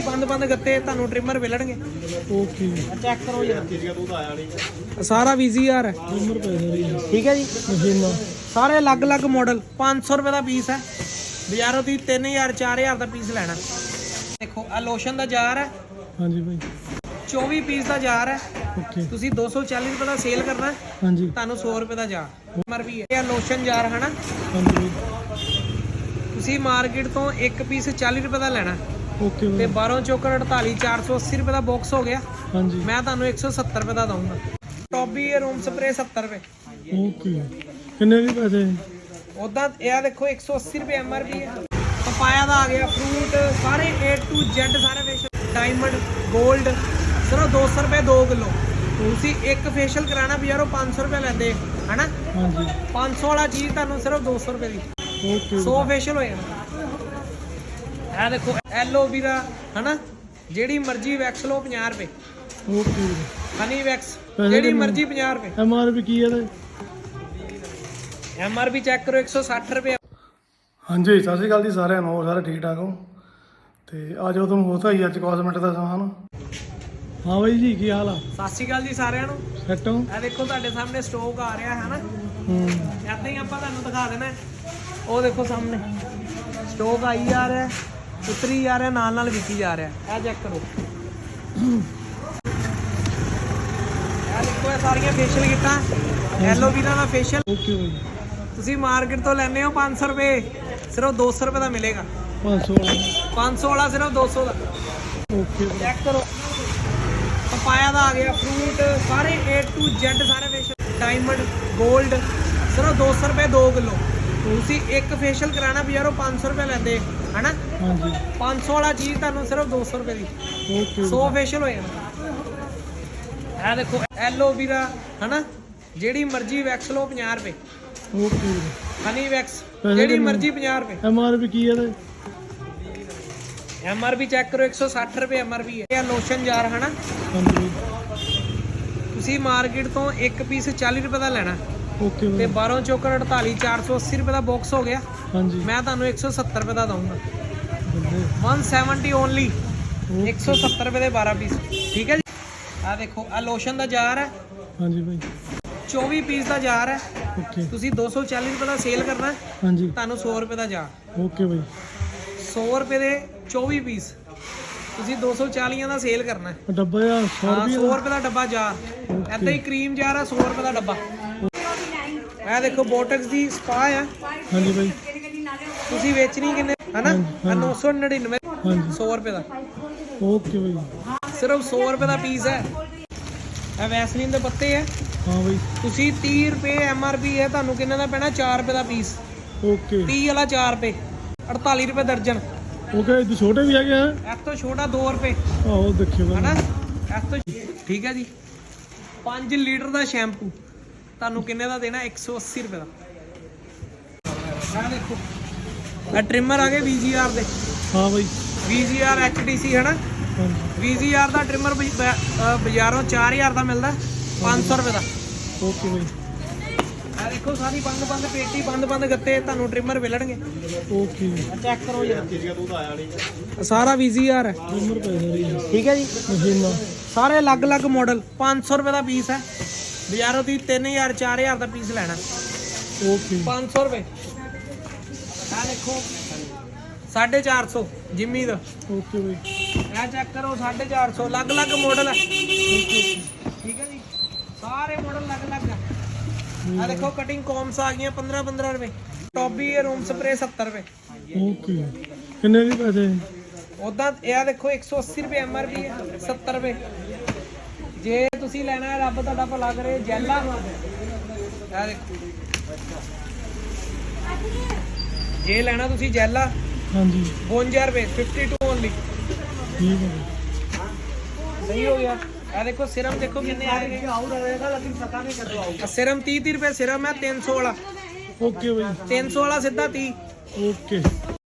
ਪੇਟੀ ਬੰਦ ਬੰਦ ਗੱਤੇ ਤੁਹਾਨੂੰ ਟ੍ਰਿਮਰ ਮਿਲਣਗੇ? ਓਕੇ ਚੈੱਕ ਕਰੋ ਜਰਾ ਸਾਰਾ ਵੀਜ਼ੀਆਰ ਹੈ। ਨੰਬਰ ਪੈ ਰਹੀ ਹੈ ਠੀਕ ਹੈ ਜੀ? ਮਸ਼ੀਨਾਂ ਸਾਰੇ ਅਲੱਗ-ਅਲੱਗ ਮਾਡਲ 500 ਰੁਪਏ ਦਾ ਪੀਸ ਹੈ। ਬਾਜ਼ਾਰੋਂ ਤੁਸੀਂ 3000 4000 ਦਾ ਪੀਸ ਲੈਣਾ। ਦੇਖੋ ਆ ਲੋਸ਼ਨ ਦਾ ਜਾਰ ਹੈ। ਹਾਂਜੀ ਭਾਈ। 24 ਪੀਸ ਦਾ ਜਾਰ ਹੈ। ਓਕੇ ਤੁਸੀਂ 240 ਰੁਪਏ ਦਾ ਸੇਲ ਕਰਨਾ ਹੈ, ਹਾਂਜੀ। ਤੁਹਾਨੂੰ 100 ਰੁਪਏ ਦਾ ਜਾਰ ਉਮਰ ਵੀ ਹੈ। ਇਹ ਲੋਸ਼ਨ ਜਾਰ ਹਨਾ? ਹਾਂਜੀ ਭਾਈ। ਤੁਸੀਂ ਮਾਰਕੀਟ ਤੋਂ ਇੱਕ ਪੀਸ 40 ਰੁਪਏ ਦਾ ਲੈਣਾ ਓਕੇ ਤੇ ਭਾਈ ਬਾਹਰੋਂ ਚੋਕਰ 48 480 ਰੁਪਏ ਦਾ ਬਾਕਸ ਹੋ ਗਿਆ। ਹਾਂਜੀ। ਮੈਂ ਤੁਹਾਨੂੰ 170 ਰੁਪਏ ਦਾ ਦਊਂਗਾ। ਟੌਬੀ ਰੂਮ ਸਪਰੇ 70 ਰੁਪਏ। ਓਕੇ ਕਿੰਨੇ ਦੀ ਪੈਸੇ? ਉਦਾਂ ਇਹ ਦੇਖੋ 180 ਰੁਪਏ ਐਮਆਰਪੀ ਹੈ। ਪਪਾਇਆ ਦਾ ਆ ਗਿਆ ਫਰੂਟ ਸਾਰੇ A to Z ਸਾਰੇ ਫੇਸ਼ੀਅਲ ਡਾਇਮੰਡ 골ਡ ਸਿਰਫ 200 ਰੁਪਏ 2 ਕਿਲੋ। ਤੁਸੀਂ ਇੱਕ ਫੇਸ਼ੀਅਲ ਕਰਾਣਾ ਬਾਜ਼ਾਰੋਂ 500 ਰੁਪਏ ਲੈਂਦੇ ਹਨਾ? ਹਾਂਜੀ। 500 ਵਾਲਾ ਚੀਜ਼ ਤੁਹਾਨੂੰ ਸਿਰਫ 200 ਰੁਪਏ ਦੀ। ਓਕੇ 100 ਫੇਸ਼ੀਅਲ ਹੋ ਜਾਣਾ। ਇਹ ਦੇਖੋ ਐਲੋਵੀ ਦਾ ਹਨਾ? ਜਿਹੜੀ ਮਰਜ਼ੀ ਵੈਕਸ ਲਓ 50 ਰੁਪਏ। ਓਕੇ ਹਨੀ ਵੈਕਸ ਜਿਹੜੀ? ਮਰਜ਼ੀ 50 ਰੁਪਏ। ਐਮ ਆਰ ਪੀ ਕੀ ਹੈ ਇਹਦੇ? ਐਮਆਰਪੀ ਚੈੱਕ ਕਰੋ 160 ਰੁਪਏ। ਹਾਂਜੀ ਸਤਿ ਸ਼੍ਰੀ ਅਕਾਲ ਜੀ ਸਾਰਿਆਂ ਨੂੰ ਸਾਰੇ ਠੀਕ ਠਾਕ ਹੋ? ਤੇ ਅੱਜ ਉਹ ਤੁਹਾਨੂੰ ਹੋਤਾ ਹੀ ਅੱਜ ਕਾਸਮੈਟਿਕ ਦਾ ਸਮਾਨ। ਹਾਂ ਬਾਈ ਜੀ ਕੀ ਹਾਲ ਆ? ਸਤਿ ਸ਼੍ਰੀ ਅਕਾਲ ਜੀ ਸਾਰਿਆਂ ਨੂੰ। ਸੈੱਟ ਹੋ? ਇਹ ਦੇਖੋ ਤੁਹਾਡੇ ਸਾਹਮਣੇ ਸਟਾਕ ਆ ਰਿਹਾ ਹੈ ਹਨਾ? ਹੂੰ। ਏਦਾਂ ਹੀ ਆਪਾਂ ਤੁਹਾਨੂੰ ਦਿਖਾ ਦੇਣਾ। ਉਹ ਦੇਖੋ ਸਾਹਮਣੇ। ਸਟਾਕ ਆਈ ਜਾ ਰਿਹਾ। ਉਤਰੀ ਜਾ ਰਿਹਾ ਨਾਲ ਨਾਲ ਵਿਕੀ ਜਾ ਰਿਹਾ। ਇਹ ਚੈੱਕ ਕਰੋ। ਇਹ ਦੇਖੋ ਇਹ ਸਾਰੀਆਂ ਫੇਸ਼ੀਅਲ ਕਿੱਟਾਂ। ਐਲੋਵੀਰਾ ਦਾ ਫੇਸ਼ੀਅਲ ਤੁਸੀਂ ਮਾਰਕੀਟ ਤੋਂ ਲੈਂਦੇ ਹੋ 500 ਰੁਪਏ। ਸਿਰਫ 200 ਰੁਪਏ ਦਾ ਮਿਲੇਗਾ। 500 ਵਾਲਾ। 500 ਵਾਲਾ ਸਿਰਫ 200 ਦਾ। ਓਕੇ ਚੈੱਕ ਕਰੋ। ਪਪਾਇਆ ਦਾ ਆ ਗਿਆ ਫਰੂਟ ਸਾਰੇ A to Z ਸਾਰੇ ਫੇਸ਼ੀਅਲ ਡਾਇਮੰਡ 골ਡ ਸਿਰਫ 200 ਰੁਪਏ 2 ਕਿਲੋ। ਤੁਸੀਂ ਇੱਕ ਫੇਸ਼ੀਅਲ ਕਰਾਣਾ ਬਾਜ਼ਾਰੋਂ 500 ਰੁਪਏ ਲੈਂਦੇ ਹਨਾ? ਹਾਂਜੀ। 500 ਵਾਲਾ ਚੀਜ਼ ਤੁਹਾਨੂੰ ਸਿਰਫ 200 ਰੁਪਏ ਦੀ। ਓਕੇ 100 ਫੇਸ਼ੀਅਲ ਹੋ ਜਾਣਾ। ਇਹ ਦੇਖੋ ਐਲੋਵੀਰਾ ਹਨਾ? ਜਿਹੜੀ ਮਰਜ਼ੀ ਵੈਕਸ ਲਓ 50 ਰੁਪਏ। ਓਕੇ ਹਨੀ ਵੈਕਸ ਜਿਹੜੀ? ਮਰਜ਼ੀ 50 ਰੁਪਏ। ਐਮ ਆਰ ਪੀ ਕੀ ਹੈ ਇਹਦੇ? ਐਮਆਰਪੀ ਚੈੱਕ ਕਰੋ 160 ਰੁਪਏ ਐਮਆਰਪੀ ਹੈ। ਇਹ ਲੋਸ਼ਨ ਜਾਰ ਹਨਾ? ਤੁਸੀਂ ਮਾਰਕੀਟ ਤੋਂ ਇੱਕ ਪੀਸ 40 ਰੁਪਏ ਦਾ ਲੈਣਾ। ਓਕੇ ਤੇ ਬਾਈ ਬਾਹਰੋਂ ਚੋਕਰ 48 480 ਰੁਪਏ ਦਾ ਬਾਕਸ ਹੋ ਗਿਆ। ਹਾਂਜੀ। ਮੈਂ ਤੁਹਾਨੂੰ 170 ਰੁਪਏ ਦਾ ਦਊਂਗਾ। ਬੰਦੇ। 170 ਓਨਲੀ ਓਕੇ। 170 ਰੁਪਏ ਦੇ 12 ਪੀਸ ਠੀਕ ਹੈ ਜੀ? ਆ ਦੇਖੋ ਆ ਲੋਸ਼ਨ ਦਾ ਜਾਰ ਹੈ। ਹਾਂਜੀ ਬਾਈ 24 ਪੀਸ ਦਾ ਜਾਰ ਹੈ। ਓਕੇ ਤੁਸੀਂ 240 ਰੁਪਏ ਦਾ ਸੇਲ ਕਰਨਾ ਹਾਂਜੀ। ਤੁਹਾਨੂੰ 100 ਰੁਪਏ ਦਾ ਜਾਰ ਓਕੇ ਬਾਈ 100 ਰੁਪਏ ਦੇ 24 ਪੀਸ ਤੁਸੀਂ 240 ਦਾ ਸੇਲ ਕਰਨਾ ਡੱਬਾ ਆ 100 ਹਾਂ ਰੁਪਏ 100 ਰੁਪਏ ਦਾ ਡੱਬਾ ਜਾਰ ਐਦਾਂ ਹੀ ਕਰੀਮ ਜਾਰ ਆ 100 ਰੁਪਏ ਦਾ ਡੱਬਾ। ਇਹ ਦੇਖੋ ਬੋਟਕਸ ਦੀ ਸਪਾ ਆ। ਹਾਂਜੀ ਬਾਈ। ਤੁਸੀਂ ਵੇਚਣੀ ਕਿੰਨੇ? ਹਨਾ? ਆਹ 999 ਹਾਂਜੀ। 100 ਰੁਪਏ ਦਾ। ਓਕੇ ਬਾਈ। ਸਿਰਫ 100 ਰੁਪਏ ਦਾ ਪੀਸ ਹੈ। ਇਹ ਵੈਸਲੀਨ ਦੇ ਪੱਤੇ ਹੈ ਹਾਂ ਬਾਈ। ਤੁਸੀਂ 30 ਰੁਪਏ ਐਮਆਰਪੀ ਹੈ ਤੁਹਾਨੂੰ ਕਿੰਨੇ ਦਾ ਪੈਣਾ? 4 ਰੁਪਏ ਦਾ ਪੀਸ ਓਕੇ। 30 ਵਾਲਾ 4 ਰੁਪਏ। 48 ਰੁਪਏ ਦਰਜਨ। ਓਕੇ ਇਹ ਛੋਟੇ ਵੀ ਹੈਗੇ ਆ। ਇਸ ਤੋਂ ਛੋਟਾ 2 ਰੁਪਏ। ਆਹੋ ਦੇਖਿਓ ਹਨਾ? ਇਸ ਤੋਂ ਠੀਕ ਹੈ ਜੀ। 5 ਲੀਟਰ ਦਾ ਸ਼ੈਂਪੂ। ਤੁਹਾਨੂੰ ਕਿੰਨੇ ਦਾ ਦੇਣਾ? 180 ਰੁਪਏ ਦਾ। ਆਹ ਦੇਖੋ। ਇਹ ਟ੍ਰਿਮਰ ਆ ਗਏ VGR ਦੇ। ਹਾਂ ਬਾਈ। VGR HTC ਹਨਾ ਹਾਂਜੀ। VGR ਦਾ ਟ੍ਰਿਮਰ ਬਾਜ਼ਾਰੋਂ 4000 ਦਾ ਮਿਲਦਾ। 500 ਰੁਪਏ ਦਾ। ਓਕੇ ਬਾਈ। ਆ ਦੇਖੋ ਸਾਰੀ ਬੰਦ ਬੰਦ ਪੇਟੀ ਬੰਦ ਬੰਦ ਗੱਤੇ ਤੁਹਾਨੂੰ ਟ੍ਰਿਮਰ ਮਿਲਣਗੇ। ਓਕੇ ਚੈੱਕ ਕਰੋ ਜਰਾ ਸਾਰਾ VGR ਹੈ। ਨੰਬਰ ਪੈ ਹੈ ਠੀਕ ਹੈ ਜੀ? ਮਸ਼ੀਨਾਂ। ਸਾਰੇ ਅਲੱਗ-ਅਲੱਗ ਮਾਡਲ 500 ਰੁਪਏ ਦਾ ਪੀਸ ਹੈ। ਬਾਜ਼ਾਰੋਂ ਤੁਸੀਂ 3000 4000 ਦਾ ਪੀਸ ਲੈਣਾ। ਓਕੇ 500 ਰੁਪਏ। ਆ ਦੇਖੋ 450 ਜਿੰਮੀ ਦਾ। ਓਕੇ ਬਾਈ। ਇਹ ਚੈੱਕ ਕਰੋ 450 ਅਲੱਗ-ਅਲੱਗ ਮਾਡਲ ਹੈ ਠੀਕ ਹੈ ਜੀ? ਸਾਰੇ ਮਾਡਲ ਅਲੱਗ-ਅਲੱਗ ਆ। ਦੇਖੋ ਕਟਿੰਗ ਕੌਮਸ ਆ ਗਈਆਂ 15 15 ਰੁਪਏ। ਟੌਬੀ ਰੂਮ ਸਪਰੇ 70 ਰੁਪਏ। ਓਕੇ ਕਿੰਨੇ ਦੀ ਪੈਸੇ? ਉਦਾਂ ਇਹ ਦੇਖੋ 180 ਰੁਪਏ ਐਮਆਰਪੀ ਹੈ 70 ਰੁਪਏ। ਜੇ ਤੁਸੀਂ ਲੈਣਾ ਰੱਬ ਤੁਹਾਡਾ ਭਲਾ ਕਰੇ ਜੈਲਾ ਇਹ ਦੇਖੋ। ਜੇ ਲੈਣਾ ਤੁਸੀਂ ਜੈਲਾ ਹਾਂਜੀ। 52 ਰੁਪਏ 52 ਓਨਲੀ ਠੀਕ ਹੈ। ਸਹੀ ਹੋ ਗਿਆ। ਇਹ ਦੇਖੋ ਸਿਰਮ ਦੇਖੋ ਕਿੰਨੇ ਆ ਰਹੇ ਆਉ ਰਹੇਗਾ ਲੇਕਿਨ ਪਤਾ ਨਹੀਂ ਕਦੋਂ ਆਊਗਾ। ਸਿਰਮ 30 30 ਰੁਪਏ ਸਿਰਮ ਹੈ 300 ਵਾਲਾ। ਓਕੇ ਬਾਈ। 300 ਵਾਲਾ ਸਿੱਧਾ 30 ਓਕੇ।